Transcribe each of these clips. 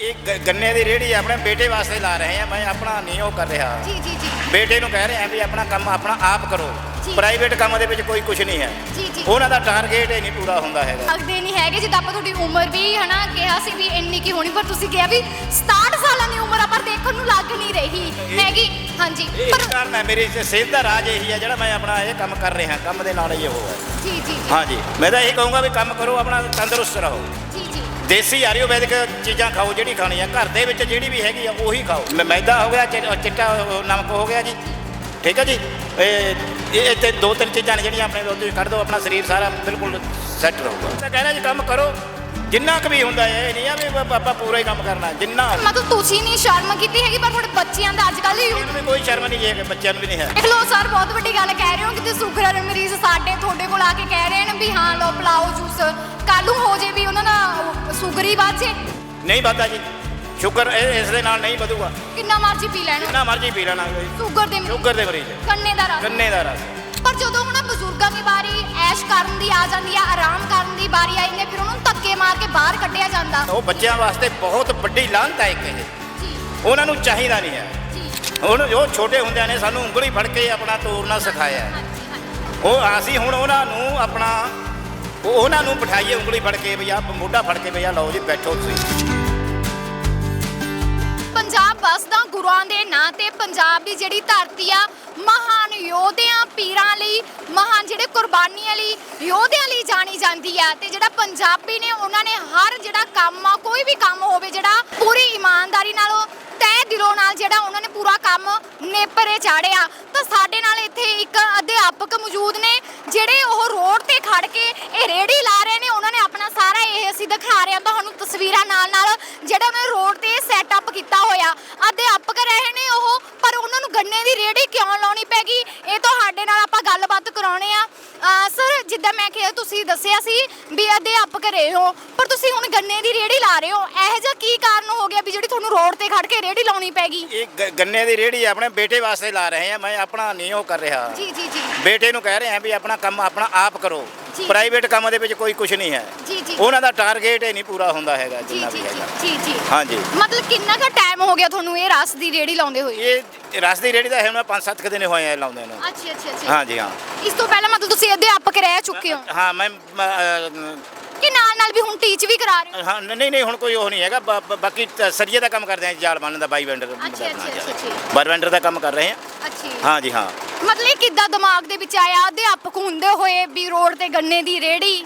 ਇਹ ਗ- ਗੰਨੇ ਦੀ ਰੇੜੀ ਆਪਣੇ ਬੇਟੇ ਵਾਸਤੇ ਲਾ ਰਹੇ ਆ ਮੈਂ ਆਪਣਾ ਨਹੀਂ ਉਹ ਕਰ ਰਿਹਾ। ਜੀ ਜੀ ਜੀ। ਬੇਟੇ ਨੂੰ ਕਹਿ ਰਿਹਾ ਵੀ ਆਪਣਾ ਕੰਮ ਆਪਣਾ ਆਪ ਕਰੋ। ਜੀ। ਪ੍ਰਾਈਵੇਟ ਕੰਮ ਦੇ ਵਿੱਚ ਕੋਈ ਕੁਝ ਨਹੀਂ ਹੈ। ਜੀ ਜੀ। ਉਹਨਾਂ ਦਾ ਟਾਰਗੇਟ ਹੀ ਨਹੀਂ ਪੂਰਾ ਹੁੰਦਾ ਹੈਗਾ। ਲੱਗਦੇ ਨਹੀਂ ਹੈਗੇ। ਜਿੱਦਾਂ ਆਪਾਂ ਤੁਹਾਡੀ ਉਮਰ ਵੀ ਹਨਾ ਕਿਹਾ ਸੀ ਵੀ ਇੰਨੀ ਕੀ ਹੋਣੀ ਪਰ ਤੁਸੀਂ ਕਿਹਾ ਵੀ 67 ਸਾਲਾਂ ਦੀ ਉਮਰ ਆ ਪਰ ਦੇਖਣ ਨੂੰ ਲੱਗ ਨਹੀਂ ਰਹੀ। ਹੈਗੀ ਹਾਂਜੀ। ਇਹ ਪਰ ਕਾਰਨ ਹੈ। ਮੇਰੀ ਸ- ਸਿਹਤ ਦਾ ਰਾਜ ਇਹੀ ਹੈ ਜਿਹੜਾ ਮੈਂ ਆਪਣਾ ਇਹ ਕੰਮ ਕਰ ਰਿਹਾ। ਕੰਮ ਦੇ ਨਾਲ ਹੀ ਉਹ ਹੈ। ਜੀ ਜੀ ਜੀ। ਹਾਂਜੀ। ਮੈਂ ਤਾਂ ਇਹ ਕਹੂੰਗਾ ਵੀ ਕੰਮ ਕਰੋ ਆਪਣਾ ਤੰਦਰੁਸਤ ਰਹੋ। ਦੇਸੀ ਆਯੁਰਵੈਦਿਕ ਚੀਜ਼ਾਂ ਖਾਓ ਜਿਹੜੀ ਖਾਣੀ ਆ। ਘਰ ਦੇ ਵਿੱਚ ਜਿਹੜੀ ਵੀ ਹੈਗੀ ਆ ਉਹੀ ਖਾਓ। ਮ- ਮੈਦਾ ਹੋ ਗਿਆ ਚਿ- ਚਿੱਟਾ ਨਮਕ ਹੋ ਗਿਆ ਜੀ। ਠੀਕ ਹੈ ਜੀ? ਇਹ ਇਹ ਤੇ ਦੋ ਤਿੰਨ ਚੀਜ਼ਾਂ ਨੇ ਜਿਹੜੀਆਂ ਆਪਣੇ ਦੁੱਧ ਵਿੱਚ ਕੱਢ ਦਿਓ ਆਪਣਾ ਸਰੀਰ ਸਾਰਾ ਬਿਲਕੁਲ ਸੈੱਟ ਰਹੂਗਾ। ਤਾਂ ਕਹਿਣਾ ਜੀ ਕੰਮ ਕਰੋ। ਜਿੰਨਾ ਕੁ ਵੀ ਹੁੰਦਾ ਹੈ ਇਹ ਨਹੀਂ ਆ ਵੀ ਆਪਾਂ ਪੂਰਾ ਹੀ ਕੰਮ ਕਰਨਾ ਜਿੰਨਾ ਮਤਲਬ ਤੁਸੀਂ ਨਹੀਂ ਸ਼ਰਮ ਕੀਤੀ ਹੈਗੀ ਪਰ ਤੁਹਾਡੇ ਬੱਚਿਆਂ ਦਾ ਅੱਜ ਕੱਲ੍ਹ ਇਹਨੂੰ ਵੀ ਕੋਈ ਸ਼ਰਮ ਨਹੀਂ ਜੇ ਬੱਚਿਆਂ ਨੂੰ ਵੀ ਨਹੀਂ ਹੈ। ਦੇਖ ਲਓ ਸਰ ਬਹੁਤ ਵੱਡੀ ਗੱਲ ਕਹਿ ਰਹੇ ਹੋ ਕਿ ਤੇ ਸ਼ੂਗਰ ਮਰੀਜ਼ ਸਾਡੇ ਤੁਹਾਡੇ ਕੋਲ ਆ ਕੇ ਕਹਿ ਰਹੇ ਨੇ ਵੀ ਹਾਂ ਲਓ ਪਲਾਓ ਜੂਸ। ਹੀ ਵੱਧ ਜੇ ਨਹੀਂ ਵੱਧਦਾ ਜੀ। ਸ਼ੂਗਰ ਇਹ ਇਸ ਦੇ ਨਾਲ ਨਹੀਂ ਵਧੂਗਾ। ਕਿੰਨਾ ਮਰਜ਼ੀ ਪੀ ਲੈਣ। ਜਿੰਨਾ ਮਰਜ਼ੀ ਪੀ ਲੈਣਾ ਜੀ ਸ਼ੂਗਰ ਦੇ ਮਰੀਜ਼। ਸ਼ੂਗਰ ਦੇ ਮਰੀਜ਼। ਗੰਨੇ ਦਾ ਰਸ। ਗੰਨੇ ਦਾ ਰਸ। ਪਰ ਜਦੋਂ ਹੁਣ ਬਜ਼ੁਰਗਾਂ ਦੀ ਵਾਰੀ ਐਸ਼ ਕਰਨ ਦੀ ਆ ਜਾਂਦੀ ਆ ਆਰਾਮ ਕਰਨ ਦੀ ਵਾਰੀ ਆਈ ਨੇ ਫਿਰ ਉਹਨੂੰ ਧੱਕੇ ਮਾਰ ਕੇ ਬਾਹਰ ਕੱਢਿਆ ਜਾਂਦਾ। ਉਹ ਬੱਚਿਆਂ ਵਾਸਤੇ ਬਹੁਤ ਵੱਡੀ ਲਾਹਨਤ ਹੈ ਇੱਕ ਇਹ। ਜੀ। ਉਹਨਾਂ ਨੂੰ ਚਾਹੀਦਾ ਨਹੀਂ ਹੈ। ਜੀ। ਹੁਣ ਉਹ ਛੋਟੇ ਹੁੰਦਿਆਂ ਨੇ ਸਾਨੂੰ ਉਂਗਲੀ ਫੜ ਕੇ ਆਪਣਾ ਤੋਰਨਾ ਸਿਖਾਇਆ ਹੈ। ਹਾਂਜੀ ਹਾਂਜੀ। ਉਹ ਅਸੀਂ ਹੁਣ ਉਹਨਾਂ ਨੂੰ ਆਪਣਾ ਉਹ- ਉਹਨਾਂ ਨੂੰ ਬਿਠਾਈਏ ਉਂਗਲੀ ਫੜ ਕੇ ਵੀ ਆ ਮੋਢਾ ਫੜ ਕੇ ਵੀ ਆ ਲਓ ਜੀ, ਬੈਠੋ ਤੁਸੀਂ। ਪੰਜਾਬ ਵਸਦਾ ਗੁਰੂਆਂ ਦੇ ਨਾਂ ਤੇ ਪੰਜਾਬ ਦੀ ਜਿਹੜੀ ਧਰਤੀ ਆ, ਮਹਾਨ ਯੋਧਿਆਂ, ਪੀਰਾਂ ਲਈ, ਮਹਾਨ ਜਿਹੜੇ ਕੁਰਬਾਨੀਆਂ ਲਈ, ਯੋਧਿਆਂ ਲਈ ਜਾਣੀ ਜਾਂਦੀ ਆ। ਤੇ ਜਿਹੜਾ ਪੰਜਾਬੀ ਨੇ, ਉਹਨਾਂ ਨੇ ਹਰ ਜਿਹੜਾ ਕੰਮ ਆ, ਕੋਈ ਵੀ ਕੰਮ ਹੋਵੇ ਜਿਹੜਾ, ਪੂਰੀ ਇਮਾਨਦਾਰੀ ਨਾਲ, ਤਹਿ ਦਿਲੋਂ ਨਾਲ ਜਿਹੜਾ ਉਹਨਾਂ ਨੇ ਪੂਰਾ ਕੰਮ ਨੇਪਰੇ ਚਾੜਿਆ ਤਾਂ ਸਾਡੇ ਨਾਲ ਇੱਥੇ ਇੱਕ ਅਧਿਆਪਕ ਮੌਜੂਦ ਨੇ, ਜਿਹੜੇ ਉਹ ਰੋਡ ਤੇ ਖੜ ਕੇ ਇਹ ਰੇੜੀ ਲਾ ਰਹੇ ਨੇ। ਉਹਨਾਂ ਨੇ ਆਪਣਾ ਸਾਰਾ ਇਹ ਅਸੀਂ ਦਿਖਾ ਰਹੇ ਹਾਂ। ਤੁਹਾਨੂੰ ਤਸਵੀਰਾਂ ਨਾਲ ਨਾਲ ਜਿਹੜਾ ਉਹਨਾਂ ਰੋਡ ਤੇ ਸੈਟਅਪ ਕੀਤਾ ਹੋਇਆ। ਅਧਿਆਪਕ ਰਹੇ ਨੇ, ਉਹ ਗੰਨੇ ਦੀ ਰੇੜੀ ਕਿਉਂ ਲਾਉਣੀ ਪੈ ਗਈ? ਇਹ ਤੁਹਾਡੇ ਨਾਲ ਆਪਾਂ ਗੱਲਬਾਤ ਕਰਾਉਣੇ ਆ। ਸਰ ਜਿੱਦਾਂ ਮੈਂ ਕਿਹਾ ਤੁਸੀਂ ਦੱਸਿਆ ਸੀ ਵੀ ਅਧਿਆਪਕ ਰਹੇ ਹੋ ਪਰ ਤੁਸੀਂ ਹੁਣ ਗੰਨੇ ਦੀ ਰੇੜੀ ਲਾ ਰਹੇ ਹੋ। ਇਹੋ ਜਿਹਾ ਕੀ ਕਾਰਨ ਹੋ ਗਿਆ ਵੀ ਜਿਹੜੀ ਤੁਹਾਨੂੰ ਰੋਡ ਤੇ ਖੜ ਕੇ ਰੇੜੀ ਲਾਉਣੀ ਪੈ ਗਈ? ਇਹ ਗੰਨੇ ਦੀ ਰੇੜੀ ਆਪਣੇ ਬੇਟੇ ਵਾਸਤੇ ਲਾ ਰਹੇ ਆ। ਮੈਂ ਆਪਣਾ ਨਹੀਂ ਉਹ ਕਰ ਰਿਹਾ। ਜੀ ਜੀ ਜੀ। ਬੇਟੇ ਨੂੰ ਕਹਿ ਰਿਹਾ ਵੀ ਆਪਣਾ ਕੰਮ ਆਪਣਾ ਆਪ ਕਰੋ। ਜੀ। ਪ੍ਰਾਈਵੇਟ ਕੰਮ ਦੇ ਵਿੱਚ ਕੋਈ ਕੁਝ ਨਹੀਂ ਹੈ। ਜੀ ਜੀ। ਉਹਨਾਂ ਦਾ ਟਾਰਗੇਟ ਹੀ ਨਹੀਂ ਪੂਰਾ ਹੁੰਦਾ ਹੈਗਾ ਜੀ ਜਿੰਨਾ ਜੀ ਵੀ ਹੈਗਾ। ਜੀ ਜੀ। ਹਾਂਜੀ। ਮਤਲਬ ਕਿੰਨਾ ਕੁ ਟਾਈਮ ਹੋ ਗਿਆ ਤੁਹਾਨੂੰ ਇਹ ਰਸ ਦੀ ਰੇੜੀ ਲਾਉਂਦੇ ਹੋਏ? ਇਹ ਰਸ ਦੀ ਰੇੜੀ ਦਾ ਹੈ ਹੁਣ 5-7 ਕੁ ਦਿਨ ਹੋਏ ਆ ਲਾਉਂਦੇ ਨੂੰ। ਅੱਛਾ ਅੱਛਾ ਅੱਛਾ। ਹਾਂਜੀ ਹਾਂ। ਇਸ ਤੋਂ ਪਹਿਲਾਂ ਮਤਲਬ ਤੁਸੀਂ ਅਧਿਆਪਕ ਰਹਿ ਚੁੱਕੇ ਹੋ? ਹਾਂ ਮੈਂ ਮੈਂ, ਅਹ, ਕਿ ਨਾਲ ਨਾਲ ਵੀ ਹੁਣ ਟੀਚ ਵੀ ਕਰਾ ਰਹੇ ਹੋ? ਹਾਂ ਨਹੀਂ ਨਹੀਂ ਹੁਣ ਕੋਈ ਉਹ ਨਹੀਂ ਹੈਗਾ ਬਾ- ਬਾ- ਬਾਕੀ ਤਾਂ ਸਰੀਏ ਦਾ ਕੰਮ ਕਰਦੇ ਆ ਜਾਲ ਬੰਨਣ ਦਾ ਬਾਈ ਵੈਂਡਰ ਅੱਛਾ, ਅੱਛਾ, ਅੱਛਾ। ਬਾਰ ਵੈਂਡਰ ਦਾ ਕੰਮ ਕਰ ਰਹੇ ਆ ਅੱਛੀ ਹਾਂਜੀ ਹਾਂ। ਮਤਲਬ ਇਹ ਕਿੱਦਾਂ ਦਿਮਾਗ ਦੇ ਵਿੱਚ ਆਇਆ? ਅਧਿਆਪਕ ਹੁੰਦੇ ਹੋਏ ਵੀ ਰੋਡ ਤੇ ਗੰਨੇ ਦੀ ਰੇੜੀ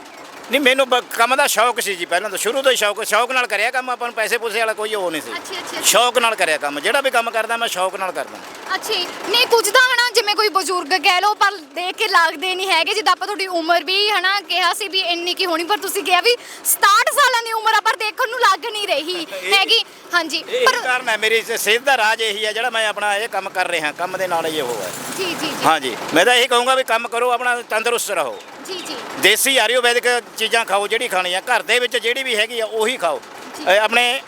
ਨਹੀਂ ਮੈਨੂੰ ਬ- ਕੰਮ ਦਾ ਸ਼ੌਕ ਸੀ ਜੀ ਪਹਿਲਾਂ ਤੋਂ। ਸ਼ੁਰੂ ਤੋਂ ਹੀ ਸ਼ੌਕ ਸ਼ੌਕ ਨਾਲ ਕਰਿਆ ਕੰਮ ਆਪਾਂ ਨੂੰ ਪੈਸੇ ਪੂਸੇ ਵਾਲਾ ਕੋਈ ਉਹ ਨਹੀਂ ਸੀ। ਅੱਛਾ ਅੱਛਾ ਸ਼ੌਕ ਨਾਲ ਕਰਿਆ ਕੰਮ। ਜਿਹੜਾ ਵੀ ਕੰਮ ਕਰਦਾ ਮੈਂ ਸ਼ੌਕ ਨਾਲ ਕਰਦਾ। ਅੱਛੀ ਨਹੀਂ ਕੁਝ ਤਾਂ ਹਨਾ ਜਿਵੇਂ ਕੋਈ ਬਜ਼ੁਰਗ ਕਹਿ ਲਓ ਪਰ ਦੇਖ ਕੇ ਲੱਗਦੇ ਨਹੀਂ ਹੈਗੇ। ਜਿੱਦਾਂ ਆਪਾਂ ਤੁਹਾਡੀ ਉਮਰ ਵੀ ਹਨਾ ਕਿਹਾ ਸੀ ਵੀ ਇੰਨੀ ਕੀ ਹੋਣੀ ਪਰ ਤੁਸੀਂ ਕਿਹਾ ਵੀ 67 ਸਾਲਾਂ ਦੀ ਉਮਰ ਆ ਪਰ ਦੇਖਣ ਨੂੰ ਲੱਗ ਨਹੀਂ ਰਹੀ ਹੈਗੀ। ਹਾਂਜੀ ਇਹ ਪਰ ਕਾਰਨ ਹੈ ਮੇਰੀ ਸਿਹਤ ਦਾ ਰਾਜ ਇਹੀ ਹੈ ਜਿਹੜਾ ਮੈਂ ਆਪਣਾ ਇਹ ਕੰਮ ਕਰ ਰਿਹਾ ਕੰਮ ਦੇ ਨਾਲ ਹੀ ਉਹ ਹੈ। ਜੀ ਜੀ ਜੀ। ਹਾਂਜੀ। ਮੈਂ ਤਾਂ ਇਹ ਕਹੂੰਗਾ ਵੀ ਕੰਮ ਕਰੋ ਆਪਣਾ ਤੰਦਰੁਸਤ ਰਹੋ। ਜੀ ਜੀ। ਦੇਸੀ ਆਯੁਰਵੈਦਿਕ ਚੀਜ਼ਾਂ ਖਾਓ ਜਿਹੜੀ ਖਾਣੀ ਆ। ਘਰ ਦੇ ਵਿੱਚ ਜਿਹੜੀ ਵੀ ਹੈਗੀ ਆ ਉਹੀ ਖਾਓ। ਅ, ਆਪਣੇ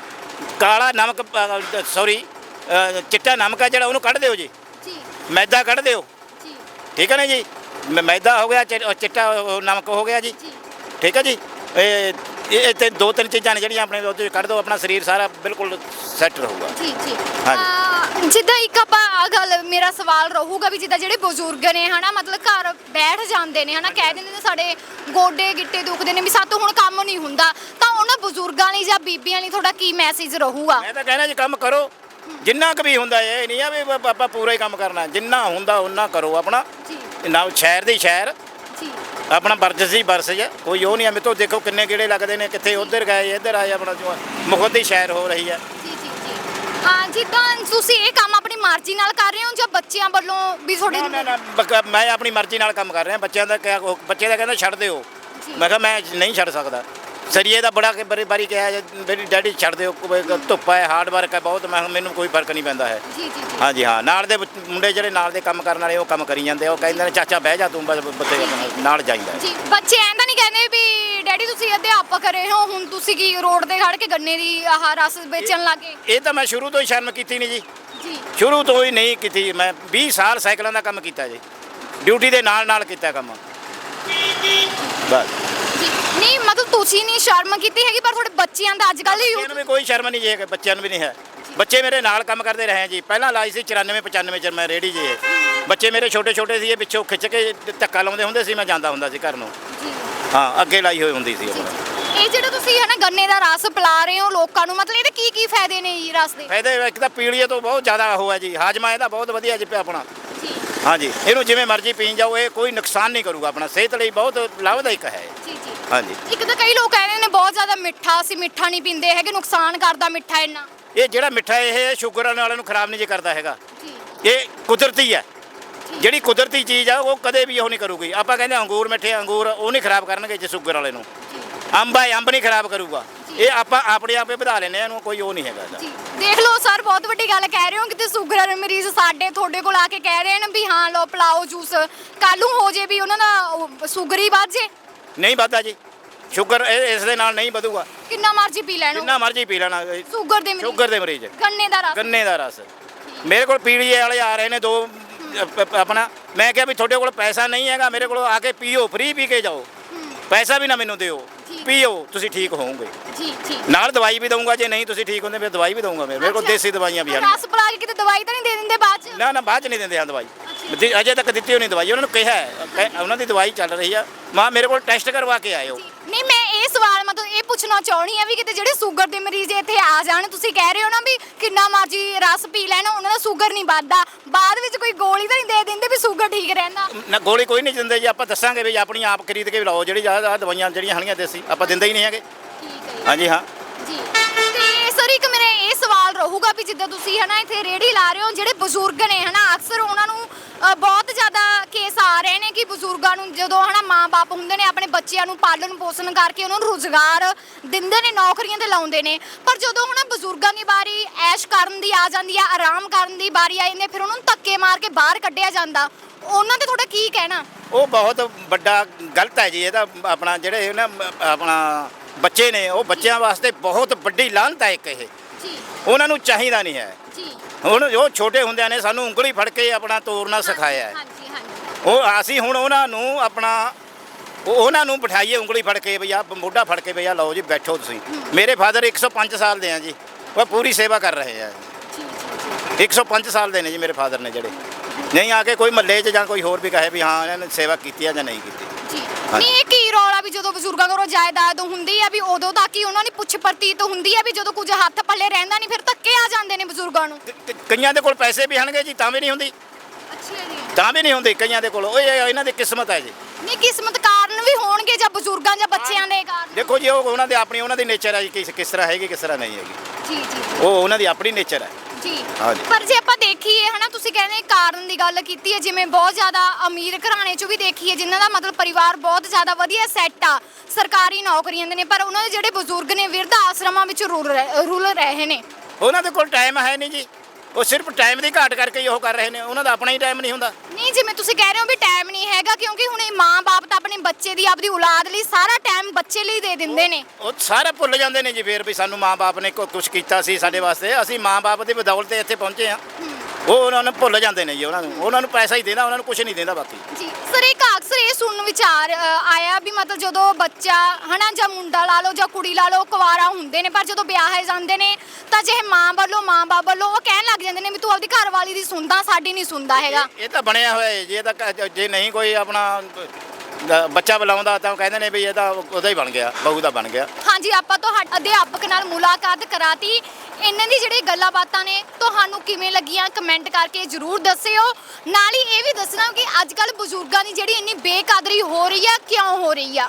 ਕਾਲਾ ਨਮਕ ਸੌਰੀ ਚਿੱਟਾ ਨਮਕ ਆ ਜਿਹੜਾ ਉਹਨੂੰ ਕੱਢ ਦਿਓ ਜੀ। ਜੀ। ਮੈਦਾ ਕੱਢ ਦਿਓ। ਜੀ। ਠੀਕ ਹੈ ਨਾ ਜੀ? ਮ- ਮੈਦਾ ਹੋ ਗਿਆ ਚਿ- ਚਿੱਟਾ ਉਹ ਨਮਕ ਹੋ ਗਿਆ ਜੀ। ਜੀ। ਠੀਕ ਹੈ ਜੀ? ਇਹ ਇਹ ਤੇ ਦੋ ਤਿੰਨ ਚੀਜ਼ਾਂ ਨੇ ਜਿਹੜੀਆਂ ਆਪਣੇ ਉਹਦੇ 'ਚ ਕੱਢ ਦਿਓ ਆਪਣਾ ਸਰੀਰ ਸਾਰਾ ਬਿਲਕੁਲ ਸੈੱਟ ਰਹੂਗਾ। ਜੀ ਜੀ। ਅਹ ਜਿੱਦਾਂ ਇੱਕ ਆਪਾਂ ਆ ਗੱਲ ਮੇਰਾ ਸਵਾਲ ਰਹੂਗਾ ਵੀ ਜਿੱਦਾਂ ਜਿਹੜੇ ਬਜ਼ੁਰਗ ਨੇ ਹਨਾ ਮਤਲਬ ਘਰ ਬੈਠ ਜਾਂਦੇ ਨੇ ਹਨਾ ਕਹਿ ਦਿੰਦੇ ਨੇ ਸਾਡੇ ਗੋਡੇ ਗਿੱਟੇ ਦੁਖਦੇ ਨੇ ਵੀ ਸਾਤੋਂ ਹੁਣ ਕੰਮ ਨਹੀਂ ਹੁੰਦਾ। ਤਾਂ ਉਹਨਾਂ ਬਜ਼ੁਰਗਾਂ ਲਈ ਜਾਂ ਬੀਬੀਆਂ ਲਈ ਤੁਹਾਡਾ ਕੀ ਮੈਸੇਜ ਰਹੂਗਾ? ਮੈਂ ਤਾਂ ਕਹਿਣਾ ਜੀ ਕੰਮ ਕਰੋ। ਜਿੰਨਾ ਕੁ ਵੀ ਹੁੰਦਾ ਹੈ ਇਹ ਨਹੀਂ ਆ ਵੀ ਬ- ਆਪਾਂ ਪੂਰਾ ਹੀ ਕੰਮ ਕਰਨਾ। ਜਿੰਨਾ ਹੁੰਦਾ ਉਹਨਾਂ ਕਰੋ ਆਪਣਾ। ਜੀ। ਨਾਲ ਸ਼ਹਿਰ ਦੀ ਸ਼ਹਿਰ। ਜੀ। ਆਪਣਾ ਵਰਜਸ ਹੀ ਵਰਸਜ ਕੋਈ ਉਹ ਨਹੀਂ ਆ ਮੇਤੋਂ ਦੇਖੋ ਕਿੰਨੇ ਗੇੜੇ ਲੱਗਦੇ ਨੇ ਕਿੱਥੇ ਉਧਰ ਗਏ ਇੱਧਰ ਆਏ ਆਪਣਾ ਜੋ ਮੁਖਤ ਦੀ ਸ਼ਹਿਰ ਹੋ ਰਹੀ ਹੈ ਜੀ ਜੀ ਜੀ। ਹਾਂ ਜਿੱਦਾਂ ਤੁਸੀਂ ਇਹ ਕੰਮ ਆਪਣੀ ਮਰਜ਼ੀ ਨਾਲ ਕਰ ਰਹੇ ਹੋ ਜਾਂ ਬੱਚਿਆਂ ਵੱਲੋਂ ਵੀ ਤੁਹਾਡੇ ਨਾ, ਨਾ, ਨਾ, ਬਕ- ਮੈਂ ਆਪਣੀ ਮਰਜ਼ੀ ਨਾਲ ਕੰਮ ਕਰ ਰਿਹਾ ਬੱਚਿਆਂ ਦਾ ਉਹ- ਬੱਚੇ ਦਾ ਕਹਿੰਦਾ ਛੱਡ ਦਿਓ। ਜੀ। ਮੈਂ ਕਿਹਾ ਮੈਂ ਨਹੀਂ ਛੱਡ ਸਕਦਾ। ਸਰੀਏ ਦਾ ਬੜਾ ਕਿ ਬੜੀ ਬਾਰੀ ਕਿਹਾ ਮੇਰੀ ਡੈਡੀ ਛੱਡ ਦਿਓ ਧੁੱਪ ਹੈ ਹਾਰਡ ਵਰਕ ਹੈ ਬਹੁਤ ਮੈਨੂੰ ਕੋਈ ਫ਼ਰਕ ਨਹੀਂ ਪੈਂਦਾ ਹੈ। ਜੀ ਜੀ ਜੀ। ਹਾਂਜੀ ਹਾਂ ਨਾਲ ਦੇ ਮੁੰਡੇ ਜਿਹੜੇ ਨਾਲ ਦੇ ਕੰਮ ਕਰਨ ਵਾਲੇ ਉਹ ਕੰਮ ਕਰੀ ਜਾਂਦੇ ਉਹ ਕਹਿੰਦੇ ਨੇ ਚਾਚਾ ਬਹਿ ਜਾ ਤੂੰ ਬਸ ਬੱਤੇ ਨਾਲ ਜਾਈਦਾ ਜੀ ਬੱਚੇ ਐਂ ਤਾਂ ਨਹੀਂ ਕਹਿੰਦੇ ਵੀ ਡੈਡੀ ਤੁਸੀਂ ਅਧਿਆਪਕ ਰਹੇ ਹੋ ਹੁਣ ਤੁਸੀਂ ਕੀ ਰੋਡ ਤੇ ਖੜ ਕੇ ਗੰਨੇ ਦੀ ਆਹ ਰਸ ਵੇਚਣ ਲੱਗੇ ਇਹ ਤਾਂ ਮੈਂ ਸ਼ੁਰੂ ਤੋਂ ਹੀ ਸ਼ਰਮ ਕੀਤੀ ਨਹੀਂ ਜੀ। ਜੀ। ਸ਼ੁਰੂ ਤੋਂ ਹੀ ਨਹੀਂ ਕੀਤੀ ਮੈਂ 20 ਸਾਲ ਸਾਈਕਲਾਂ ਦਾ ਕੰਮ ਕੀਤਾ ਜੀ। ਡਿਊਟੀ ਦੇ ਨਾਲ ਨਾਲ ਕੀਤਾ ਕੰਮ। ਬਸ। ਜੀ ਨਹੀਂ ਮਤਲਬ ਤੁਸੀਂ ਨਹੀਂ ਸ਼ਰਮ ਕੀਤੀ ਹੈਗੀ ਪਰ ਤੁਹਾਡੇ ਬੱਚਿਆਂ ਦਾ ਅੱਜ ਕੱਲ੍ਹ ਬੱਚਿਆਂ ਨੂੰ ਵੀ ਕੋਈ ਸ਼ਰਮ ਨਹੀਂ ਜੇ ਬੱਚਿਆਂ ਨੂੰ ਵੀ ਨਹੀਂ ਹੈ। ਬੱਚੇ ਮੇਰੇ ਨਾਲ ਕੰਮ ਕਰਦੇ ਰਹੇ ਜੀ। ਪਹਿਲਾਂ ਲਾਈ ਸੀ 94 95 ਚ ਮੈਂ ਰੇੜੀ ਜੀ। ਬੱਚੇ ਮੇਰੇ ਛੋਟੇ ਛੋਟੇ ਸੀ ਇਹ ਪਿੱਛੋਂ ਖਿੱਚ ਕੇ ਧੱਕਾ ਲਾਉਂਦੇ ਹੁੰਦੇ ਸੀ ਮੈਂ ਜਾਂਦਾ ਹੁੰਦਾ ਸੀ ਘਰ ਨੂੰ। ਹਾਂ ਅੱਗੇ ਲਾਈ ਹੋਈ ਹੁੰਦੀ ਸੀ ਇਹ ਜਿਹੜਾ ਤੁਸੀਂ ਹੈ ਨਾ ਗੰਨੇ ਦਾ ਰਸ ਪਿਲਾ ਰਹੇ ਹੋ ਲੋਕਾਂ ਨੂੰ ਮਤਲਬ ਇਹਦੇ ਕੀ ਕੀ ਫਾਇਦੇ ਨੇ ਜੀ ਰਸ ਦੇ? ਫਾਇਦੇ ਇੱਕ ਤਾਂ ਪੀਲੀਏ ਤੋਂ ਬਹੁਤ ਜ਼ਿਆਦਾ ਉਹ ਹੈ ਜੀ। ਹਾਜਮਾ ਇਹਦਾ ਬਹੁਤ ਵਧੀਆ ਜੀ ਪਿਆ ਆਪਣਾ। ਜੀ। ਹਾਂਜੀ ਇਹਨੂੰ ਜਿਵੇਂ ਮਰਜ਼ੀ ਪੀਂ ਜਾਓ ਇਹ ਕੋਈ ਨੁਕਸਾਨ ਨਹੀਂ ਕਰੂਗਾ ਆਪਣਾ। ਸਿਹਤ ਲਈ ਬਹੁਤ ਲਾਭਦਾਇਕ ਹੈ ਇਹ। ਹਾਂਜੀ। ਇੱਕ ਤਾਂ ਕਈ ਲੋਕ ਕਹਿੰਦੇ ਨੇ ਬਹੁਤ ਜ਼ਿਆਦਾ ਮਿੱਠਾ ਅਸੀਂ ਮਿੱਠਾ ਨਹੀਂ ਪੀਂਦੇ ਹੈਗੇ ਨੁਕਸਾਨ ਕਰਦਾ ਮਿੱਠਾ ਇੰਨਾ। ਇਹ ਜਿਹੜਾ ਮਿੱਠਾ ਇਹ ਸ਼ੂਗਰ ਵਾਲਿਆਂ ਨੂੰ ਖਰਾਬ ਨਹੀਂ ਜੇ ਕਰਦਾ ਹੈਗਾ। ਜੀ। ਇਹ ਕੁਦਰਤੀ ਹੈ। ਜਿਹੜੀ ਕੁਦਰਤੀ ਚੀਜ਼ ਆ ਉਹ ਕਦੇ ਵੀ ਉਹ ਨਹੀਂ ਕਰੂਗੀ। ਆਪਾਂ ਕਹਿੰਦੇ ਅੰਗੂਰ ਮਿੱਠੇ ਅੰਗੂਰ ਉਹ ਨਹੀਂ ਖਰਾਬ ਕਰਨਗੇ ਜੇ ਸ਼ੂਗਰ ਵਾਲੇ ਨੂੰ। ਅੰਬ ਆ ਅੰਬ ਨਹੀਂ ਖਰਾਬ ਕਰੂਗਾ। ਇਹ ਆਪਾਂ ਆਪਣੇ ਆਪੇ ਵਧਾ ਲੈਨੇ ਆ ਇਹਨੂੰ ਕੋਈ ਉਹ ਨਹੀਂ ਹੈਗਾ ਇਹਦਾ। ਜੀ। ਦੇਖ ਲਓ ਸਰ ਬਹੁਤ ਵੱਡੀ ਗੱਲ ਕਹਿ ਰਹੇ ਹੋ ਕਿਤੇ ਸ਼ੂਗਰ ਵਾਲੇ ਮਰੀਜ਼ ਸਾਡੇ ਤੁਹਾਡੇ ਕੋਲ ਆ ਕੇ ਕਹਿ ਰਹੇ ਨੇ ਵੀ ਹਾਂ ਲਓ ਪਿਲਾਓ ਜੂਸ। ਕੱਲ ਨੂੰ ਹੋ ਜੇ ਵੀ ਉਹਨਾਂ ਦਾ ਸ਼ੂਗਰ ਹੀ ਵੱਧ ਜੇ। ਨਹੀਂ ਵੱਧਦਾ ਜੀ। ਸ਼ੂਗਰ ਇਹ ਇਸ ਦੇ ਨਾਲ ਨਹੀਂ ਵਧੂਗਾ। ਕਿੰਨਾ ਮਰਜ਼ੀ ਪੀ ਲੈਣ। ਜਿੰਨਾ ਮਰਜ਼ੀ ਪੀ ਲੈਣਾ। ਸ਼ੂਗਰ ਦੇ ਮਰੀਜ਼। ਸ਼ੂਗਰ ਦੇ ਮਰੀਜ਼। ਗੰਨੇ ਦਾ ਰਸ। ਗੰਨੇ ਦਾ ਰਸ। ਮੇਰੇ ਕੋਲ ਪੀੜੀਏ ਵਾਲੇ ਆ ਰਹੇ ਨੇ ਦੋ ਆਪਣਾ। ਮੈਂ ਕਿਹਾ ਵੀ ਤੁਹਾਡੇ ਕੋਲ ਪੈਸਾ ਨਹੀਂ ਹੈਗਾ ਮੇਰੇ ਕੋਲ ਆ ਕੇ ਪੀਓ ਫ੍ਰੀ ਪੀ ਕੇ ਜਾਓ। ਪੈਸਾ ਵੀ ਨਾ ਮੈਨੂੰ ਦਿਓ। ਠੀਕ। ਪੀਓ ਤੁਸੀਂ ਠੀਕ ਹੋਵੋਗੇ। ਜੀ ਜੀ। ਨਾਲ ਦਵਾਈ ਵੀ ਦਊਂਗਾ ਜੇ ਨਹੀਂ ਤੁਸੀਂ ਠੀਕ ਹੁੰਦੇ ਫਿਰ ਦਵਾਈ ਵੀ ਦਊਂਗਾ ਮੇਰੇ ਕੋਲ। ਦੇਸੀ ਦਵਾਈਆਂ ਵੀ ਹਨ ਰਸ ਪਿਲਾ ਕੇ ਕਿਤੇ ਦਵਾਈ ਤਾਂ ਨਹੀਂ ਦੇ ਦਿੰਦੇ ਬਾਅਦ ਚ? ਨਾ ਨਾ ਬਾਅਦ ਚ ਨਹੀਂ ਦਿੰਦੇ ਆ ਦਵਾਈ। ਅਜੇ ਤੱਕ ਦਿੱਤੀ ਹੋਣੀ ਦਵਾਈ ਉਹਨਾਂ ਨੂੰ ਕਿਹਾ ਹੈ, ਕਹਿ- ਉਹਨਾਂ ਦੀ ਦਵਾਈ ਚੱਲ ਰਹੀ ਆ। ਮਾਂ ਮੇਰੇ ਕੋਲ ਟੈਸਟ ਕਰਵਾ ਕੇ ਆਇਓ। ਨਹੀਂ ਮੈਂ ਇਹ ਸਵਾਲ ਮਤਲਬ ਇਹ ਪੁੱਛਣਾ ਚਾਹਣੀ ਆ ਵੀ ਕਿਤੇ ਜਿਹੜੇ ਸ਼ੂਗਰ ਦੇ ਮਰੀਜ਼ ਇੱਥੇ ਆ ਜਾਣ ਤੁਸੀਂ ਕਹਿ ਰਹੇ ਹੋ ਨਾ ਵੀ ਕਿੰਨਾ ਮਰਜ਼ੀ ਰਸ ਪੀ ਲੈਣ ਉਹਨਾਂ ਦਾ ਸ਼ੂਗਰ ਨਹੀਂ ਵੱਧਦਾ। ਬਾਅਦ ਵਿੱਚ ਕੋਈ ਗੋਲੀ ਤਾਂ ਨਹੀਂ ਦੇ ਦਿੰਦੇ ਵੀ ਸ਼ੂਗਰ ਠੀਕ ਰਹਿੰਦਾ। ਨਾ ਗੋਲੀ ਕੋਈ ਨਹੀਂ ਦਿੰਦੇ ਜੀ ਆਪਾਂ ਦੱਸਾਂਗੇ ਵੀ ਆਪਣੀ ਆਪ ਖਰੀਦ ਕੇ ਲਾਓ ਜਿਹੜੀ ਜ਼ਿਆਦਾ ਦਵਾਈਆਂ ਜਿਹੜੀਆਂ ਹਣੀਆਂ ਦੇਸੀ ਆਪਾਂ ਦਿੰਦੇ ਹੀ ਨਹੀਂ ਹੈਗੇ। ਠੀਕ ਹੈ ਹਾਂਜੀ ਹਾਂ। ਜੀ। ਤੇ ਸਰ ਇੱਕ ਮੇਰੇ ਇਹ ਸਵਾਲ ਰਹੂਗਾ ਵੀ ਜਿੱਦਾਂ ਤੁਸੀਂ ਹਨਾ ਇੱਥੇ ਰੇੜੀ ਲਾ ਰਹੇ ਹੋ ਜਿਹੜੇ ਬਜ਼ੁਰਗ ਨੇ ਹਨਾ ਅਕਸਰ ਉਹਨਾਂ ਨੂੰ ਅ, ਬਹੁਤ ਜ਼ਿਆਦਾ ਕੇਸ ਆ ਰਹੇ ਨੇ ਕਿ ਬਜ਼ੁਰਗਾਂ ਨੂੰ ਜਦੋਂ ਹਨਾ ਮਾਂ-ਬਾਪ ਹੁੰਦੇ ਨੇ ਆਪਣੇ ਬੱਚਿਆਂ ਨੂੰ ਪਾਲਣ ਪੋਸ਼ਣ ਕਰਕੇ ਉਹਨਾਂ ਨੂੰ ਰੋਜ਼ਗਾਰ ਦਿੰਦੇ ਨੇ ਨੌਕਰੀਆਂ ਤੇ ਲਾਉਂਦੇ ਨੇ। ਪਰ ਜਦੋਂ ਹਨਾ ਬਜ਼ੁਰਗਾਂ ਦੀ ਵਾਰੀ ਐਸ਼ ਕਰਨ ਦੀ ਆ ਜਾਂਦੀ ਆ ਆਰਾਮ ਕਰਨ ਦੀ ਵਾਰੀ ਆ ਜਾਂਦੀ ਆ ਫਿਰ ਉਹਨਾਂ ਨੂੰ ਧੱਕੇ ਮਾਰ ਕੇ ਬਾਹਰ ਕੱਢਿਆ ਜਾਂਦਾ। ਉਹਨਾਂ ਤੇ ਤੁਹਾਡਾ ਕੀ ਕਹਿਣਾ? ਉਹ ਬਹੁਤ ਵੱਡਾ ਗਲਤ ਹੈ ਜੀ ਇਹਦਾ ਆਪਣਾ ਜਿਹੜੇ ਨਾ ਆਪਣਾ ਬੱਚੇ ਨੇ ਉਹ ਬੱਚਿਆਂ ਵਾਸਤੇ ਬਹੁਤ ਵੱਡੀ ਲਾਹਨਤ ਹੈ ਇੱਕ ਇਹ। ਜੀ। ਉਹਨਾਂ ਨੂੰ ਚਾਹੀਦਾ ਨਹੀਂ ਹੈ। ਜੀ। ਹੁਣ ਜੋ ਛੋਟੇ ਹੁੰਦਿਆਂ ਨੇ ਸਾਨੂੰ ਉਂਗਲੀ ਫੜ ਕੇ ਆਪਣਾ ਤੋਰਨਾ ਸਿਖਾਇਆ ਹੈ। ਹਾਂਜੀ ਹਾਂਜੀ। ਉਹ ਅਸੀਂ ਹੁਣ ਉਹਨਾਂ ਨੂੰ ਆਪਣਾ ਉਹ- ਉਹਨਾਂ ਨੂੰ ਬਿਠਾਈਏ ਉਂਗਲੀ ਫੜ ਕੇ ਭਈਆ ਮੋਢਾ ਫੜ ਕੇ ਭਈਆ ਲਓ ਜੀ ਬੈਠੋ ਤੁਸੀਂ। ਮੇਰੇ ਫਾਦਰ 105 ਸਾਲ ਦੇ ਆ ਜੀ। ਉਹ ਪੂਰੀ ਸੇਵਾ ਕਰ ਰਹੇ ਆ। ਜੀ ਜੀ 105 ਸਾਲ ਦੇ ਨੇ ਜੀ ਮੇਰੇ ਫਾਦਰ ਨੇ ਜਿਹੜੇ। ਨਹੀਂ ਆ ਕੇ ਕੋਈ ਮਹੱਲੇ 'ਚ ਜਾਂ ਕੋਈ ਹੋਰ ਵੀ ਕਹੇ ਵੀ ਹਾਂ ਇਹਨਾਂ ਨੇ ਸੇਵਾ ਕੀਤੀ ਆ ਜਾਂ ਨਹੀਂ ਕੀਤੀ। ਜੀ। ਨਹੀਂ ਇਹ ਕੀ ਰੌਲਾ ਵੀ ਜਦੋਂ ਬਜ਼ੁਰਗਾਂ ਕੋਲੋਂ ਜਾਇਦਾਦ ਹੁੰਦੀ ਆ ਵੀ ਉਦੋਂ ਤੱਕ ਹੀ ਉਹਨਾਂ ਦੀ ਪੁੱਛ ਪਰਤੀਤ ਹੁੰਦੀ ਆ ਵੀ ਜਦੋਂ ਕੁਝ ਹੱਥ ਪੱਲੇ ਰਹਿੰਦਾ ਨਹੀਂ ਫਿਰ ਧੱਕੇ ਆ ਜਾਂਦੇ ਨੇ ਬਜ਼ੁਰਗਾਂ ਨੂੰ। ਕ- ਕ- ਕਈਆਂ ਦੇ ਕੋਲ ਪੈਸੇ ਵੀ ਹਣਗੇ ਜੀ ਤਾਂ ਵੀ ਨਹੀਂ ਹੁੰਦੀ। ਅੱਛਾ ਜੀ। ਤਾਂ ਵੀ ਨਹੀਂ ਹੁੰਦੀ ਕਈਆਂ ਦੇ ਕੋਲ। ਉਹ ਇਹ ਇਹਨਾਂ ਦੀ ਕਿਸਮਤ ਹੈ ਜੀ। ਨਹੀਂ ਕਿਸਮਤ ਕਾਰਨ ਵੀ ਹੋਣਗੇ ਜਾਂ ਬਜ਼ੁਰਗਾਂ ਜਾਂ ਬੱਚਿਆਂ ਦੇ ਕਾਰਨ? ਦੇਖੋ ਜੀ ਉਹ ਉਹਨਾਂ ਦੇ ਆਪਣੀ ਉਹਨਾਂ ਦੀ ਨੇਚਰ ਹੈ ਜੀ ਕਿਸ ਕਿਸ ਤਰ੍ਹਾਂ ਹੈਗੀ ਕਿਸ ਤਰ੍ਹਾਂ ਨਹੀਂ ਹੈਗੀ। ਜੀ ਜੀ ਉਹ ਉਹਨਾਂ ਦੀ ਆਪਣੀ ਨੇਚਰ ਹੈ। ਜੀ। ਹਾਂਜੀ। ਪਰ ਜੇ ਆਪਾਂ ਦੇਖੀਏ ਹਨਾ ਤੁਸੀਂ ਕਹਿੰਦੇ ਕਾਰਨ ਦੀ ਗੱਲ ਕੀਤੀ ਹੈ ਜਿਵੇਂ ਬਹੁਤ ਜ਼ਿਆਦਾ ਅਮੀਰ ਘਰਾਣੇ ਚੋਂ ਵੀ ਦੇਖੀਏ ਜਿਨ੍ਹਾਂ ਦਾ ਮਤਲਬ ਪਰਿਵਾਰ ਬਹੁਤ ਜ਼ਿਆਦਾ ਵਧੀਆ ਸੈੱਟ ਆ ਸਰਕਾਰੀ ਨੌਕਰੀਆਂ ਦੇ ਨੇ ਪਰ ਉਹਨਾਂ ਦੇ ਜਿਹੜੇ ਬਜ਼ੁਰਗ ਨੇ ਵਿਰਧ ਆਸ਼ਰਮਾਂ ਵਿੱਚ ਰੁਲ ਰਹੇ- ਰੁਲ ਰਹੇ ਨੇ। ਉਹਨਾਂ ਦੇ ਕੋਲ ਟਾਈਮ ਹੈ ਨਹੀਂ ਜੀ। ਉਹ ਸਿਰਫ ਟਾਈਮ ਦੀ ਘਾਟ ਕਰਕੇ ਹੀ ਉਹ ਕਰ ਰਹੇ ਨੇ ਉਹਨਾਂ ਦਾ ਆਪਣਾ ਹੀ ਟਾਈਮ ਨਹੀਂ ਹੁੰਦਾ। ਨਹੀਂ ਜਿਵੇਂ ਤੁਸੀਂ ਕਹਿ ਰਹੇ ਹੋ ਵੀ ਟਾਈਮ ਨਹੀਂ ਹੈਗਾ ਕਿਉਂਕਿ ਹੁਣ ਇਹ ਮਾਂ-ਬਾਪ ਤਾਂ ਆਪਣੇ ਬੱਚੇ ਦੀ ਆਪਦੀ ਔਲਾਦ ਲਈ ਸਾਰਾ ਟਾਈਮ ਬੱਚੇ ਲਈ ਦੇ ਦਿੰਦੇ ਨੇ। ਉਹ ਸਾਰੇ ਭੁੱਲ ਜਾਂਦੇ ਨੇ ਜੀ ਫੇਰ ਵੀ ਸਾਨੂੰ ਮਾਂ-ਬਾਪ ਨੇ ਕੁਝ ਕੀਤਾ ਸੀ ਸਾਡੇ ਵਾਸਤੇ। ਅਸੀਂ ਮਾਂ-ਬਾਪ ਦੀ ਬਦੌਲਤ ਇੱਥੇ ਪਹੁੰਚੇ ਆ ਉਹ ਉਹਨਾਂ ਨੂੰ ਭੁੱਲ ਜਾਂਦੇ ਨੇ ਜੀ ਉਹਨਾਂ ਨੂੰ। ਉਹਨਾਂ ਨੂੰ ਪੈਸਾ ਹੀ ਦੇਣਾ ਉਹਨਾਂ ਨੂੰ ਕੁਝ ਨਹੀਂ ਦੇਣਾ ਬਾਕੀ। ਜੀ ਸਰ ਇੱਕ ਅਕਸਰ ਇਹ ਸੁਣਨ ਵਿਚਾਰ ਅ, ਆਇਆ ਵੀ ਮਤਲਬ ਜਦੋਂ ਬੱਚਾ ਹਨਾ ਜਾਂ ਮੁੰਡਾ ਲਾ ਲਓ ਜਾਂ ਕੁੜੀ ਲਾ ਲਓ ਕੁਵਾਰਾ ਹੁੰਦੇ ਨੇ ਪਰ ਜਦੋਂ ਵਿਆਹੇ ਜਾਂਦੇ ਨੇ ਤਾਂ ਜਿਹੇ ਮਾਂ ਵੱਲੋਂ ਮਾਂ-ਬਾਪ ਵੱਲੋਂ ਉਹ ਕਹਿਣ ਲੱਗ ਜਾਂਦੇ ਨੇ ਵੀ ਤੂੰ ਆਪਦੀ ਘਰ ਵਾਲੀ ਦੀ ਸੁਣਦਾ ਸਾਡੀ ਨਹੀਂ ਸੁਣਦਾ ਹੈਗਾ। ਇਹ ਤਾਂ ਬਣਿਆ ਹੋਇਆ ਹੈ ਜੀ ਇਹ ਤਾਂ ਕ- ਜੇ ਨਹੀਂ ਕੋਈ ਆਪਣਾ ਅ, ਬੱਚਾ ਬੁਲਾਉਂਦਾ ਤਾਂ ਉਹ ਕਹਿੰਦੇ ਨੇ ਵੀ ਇਹ ਤਾਂ ਉਹਦਾ ਹੀ ਬਣ ਗਿਆ ਬਹੂ ਦਾ ਬਣ ਗਿਆ। ਹਾਂਜੀ ਆਪਾਂ ਤੁਹਾਡੇ ਅਧਿਆਪਕ ਨਾਲ ਮੁਲਾਕਾਤ ਕਰਾਤੀ। ਇਹਨਾਂ ਦੀ ਜਿਹੜੀ ਗੱਲਾਂ ਬਾਤਾਂ ਨੇ ਤੁਹਾਨੂੰ ਕਿਵੇਂ ਲੱਗੀਆਂ? ਕਮੈਂਟ ਕਰਕੇ ਜਰੂਰ ਦੱਸਿਓ। ਨਾਲ ਹੀ ਇਹ ਵੀ ਦੱਸਣਾ ਕਿ ਅੱਜ ਕੱਲ ਬਜ਼ੁਰਗਾਂ ਦੀ ਜਿਹੜੀ ਇੰਨੀ ਬੇਕਦਰੀ ਹੋ ਰਹੀ ਆ ਕਿਉਂ ਹੋ ਰਹੀ ਆ?